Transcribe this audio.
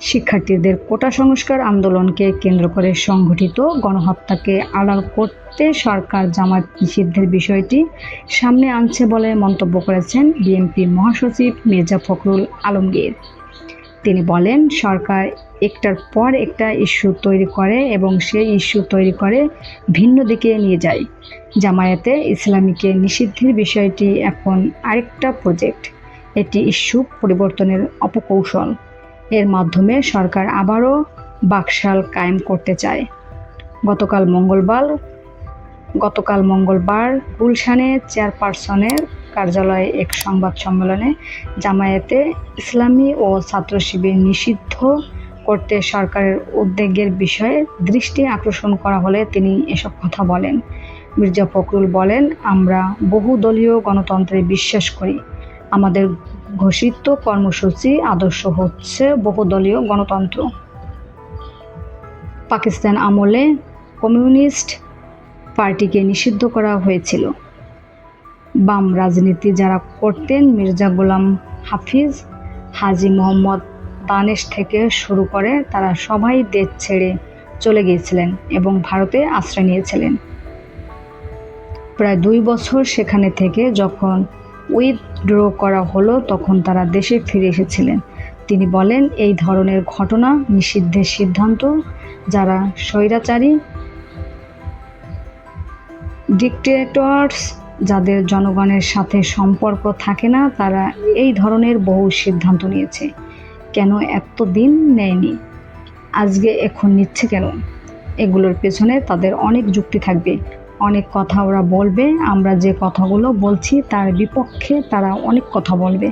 শিক্ষার্থীদের কোটা সংস্কার আন্দোলনকে কেন্দ্র করে সংঘটিত গণহত্যাকে আড়াল করতে সরকার জামাত নিষিদ্ধের বিষয়টি সামনে আনছে বলে মন্তব্য করেছেন বিএনপি মহাসচিব মির্জা ফখরুল আলমগীর। তিনি বলেন, সরকার একটার পর একটা ইস্যু তৈরি করে এবং সেই ইস্যু তৈরি করে ভিন্ন দিকে নিয়ে যায়। জামায়াতে ইসলামীকে নিষিদ্ধের বিষয়টি এখন আরেকটা প্রজেক্ট। এটি ইস্যু পরিবর্তনের অপকৌশল। এর মাধ্যমে সরকার আবারও বাকশাল কায়েম করতে চায়। গতকাল মঙ্গলবার গতকাল মঙ্গলবার গুলশানে চেয়ারপারসনের কার্যালয়ে এক সংবাদ সম্মেলনে জামায়াতে ইসলামী ও ছাত্র শিবির নিষিদ্ধ করতে সরকারের উদ্যোগের বিষয়ে দৃষ্টি আকর্ষণ করা হলে তিনি এসব কথা বলেন। মির্জা ফখরুল বলেন, আমরা বহুদলীয় গণতন্ত্রে বিশ্বাস করি। আমাদের ঘোষিত কর্মসূচি আদর্শ হচ্ছে বহুদলীয় গণতন্ত্র। পাকিস্তান আমলে কমিউনিস্ট পার্টিকে নিষিদ্ধ করা হয়েছিল। বাম রাজনীতি যারা করতেন মির্জা গোলাম হাফিজ, হাজি মোহাম্মদ দানেশ থেকে শুরু করে তারা সবাই দেশ ছেড়ে চলে গিয়েছিলেন এবং ভারতে আশ্রয় নিয়েছিলেন। প্রায় দুই বছর সেখানে থেকে যখন উইথড্র করা হলো তখন তারা দেশে ফিরে এসেছিলেন। তিনি বলেন, এই ধরনের ঘটনা নিষিদ্ধের সিদ্ধান্ত, যারা স্বৈরাচারী ডিকটেটরস, যাদের জনগণের সাথে সম্পর্ক থাকে না, তারা এই ধরনের বহু সিদ্ধান্ত নিয়েছে। কেন এতদিন নেয়নি? আজকে এখন নিচ্ছে কেন? এগুলোর পেছনে তাদের অনেক যুক্তি থাকবে। অনেক কথা ওরা বলবে আমরা যে কথাগুলো বলছি তার বিপক্ষে তারা অনেক কথা বলবে।